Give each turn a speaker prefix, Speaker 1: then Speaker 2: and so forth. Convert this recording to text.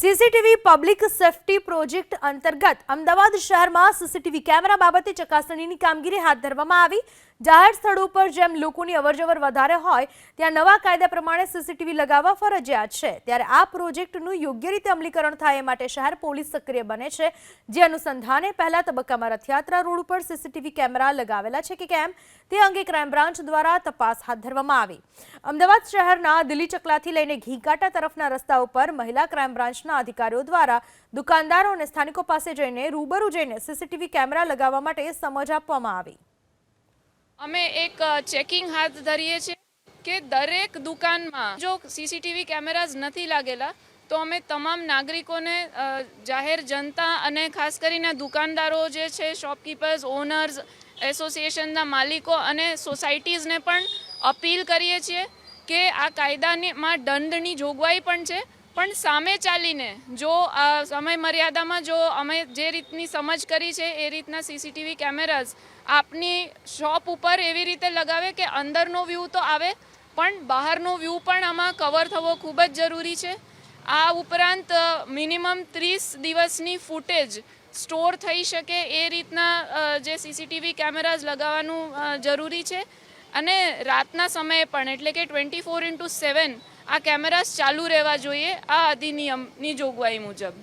Speaker 1: CCTV public safety project અંતર્ગત અમદાવાદ શહેરમાં CCTV camera બાબતે ચકાસણીની કામગીરી હાથ ધરવામાં આવી. જાહેર સ્થળો પર જેમ લોકોની અવરજવર વધારે હોય, ત્યાં નવા કાયદા પ્રમાણે સીસીટીવી લગાવવા ફરજિયાત છે. ત્યારે આ પ્રોજેક્ટનું યોગ્ય રીતે અમલીકરણ થાય એ માટે શહેર પોલીસ સક્રિય બને છે. જે અનુસંધાને પહેલા તબક્કામાં રથયાત્રા રોડ ઉપર સીસીટીવી કેમેરા લગાવેલા છે કે કેમ, તે અંગે ક્રાઇમ બ્રાન્ચ દ્વારા તપાસ હાથ ધરવામાં આવી. અમદાવાદ શહેરના દિલ્હી ચકલાથી લઈને ઘીકાટા તરફના રસ્તા ઉપર મહિલા ક્રાઇમ બ્રાન્ચના અધિકારીઓ દ્વારા દુકાનદારો અને સ્થાનિકો પાસે જઈને રૂબરૂ જઈને સીસીટીવી કેમેરા લગાવવા માટે સમજ આપવામાં આવી.
Speaker 2: અમે એક ચેકિંગ હાથ ધરીએ છીએ કે દરેક દુકાનમાં જો સીસીટીવી કેમેરાઝ નથી લાગેલા, તો અમે તમામ નાગરિકોને જાહેર જનતા અને ખાસ કરીને દુકાનદારો જે છે, શોપકીપર્સ, ઓનર્સ, એસોસિએશનના માલિકો અને સોસાયટીઝને પણ અપીલ કરીએ છીએ કે આ કાયદામાં દંડની જોગવાઈ પણ છે પણ સામે ચાલીને, જો સમય મર્યાદામાં, જો અમે જે રીતની સમજ કરી છે, એ રીતના સીસીટીવી કેમેરાઝ આપની શોપ ઉપર એવી રીતે લગાવે કે અંદરનો વ્યૂ તો આવે, પણ બહારનો વ્યૂ પણ આમાં કવર થવો ખૂબ જ જરૂરી છે. આ ઉપરાંત મિનિમમ ત્રીસ દિવસની ફૂટેજ સ્ટોર થઈ શકે એ રીતના જે સીસીટીવી કેમેરાઝ લગાવવાનું જરૂરી છે. અને રાતના સમયે પણ, એટલે કે ટ્વેન્ટી ફોર ઇન્ટુ સેવન આ કેમેરાસ ચાલુ રહેવા જોઈએ આ અધિનિયમની જોગવાઈ મુજબ.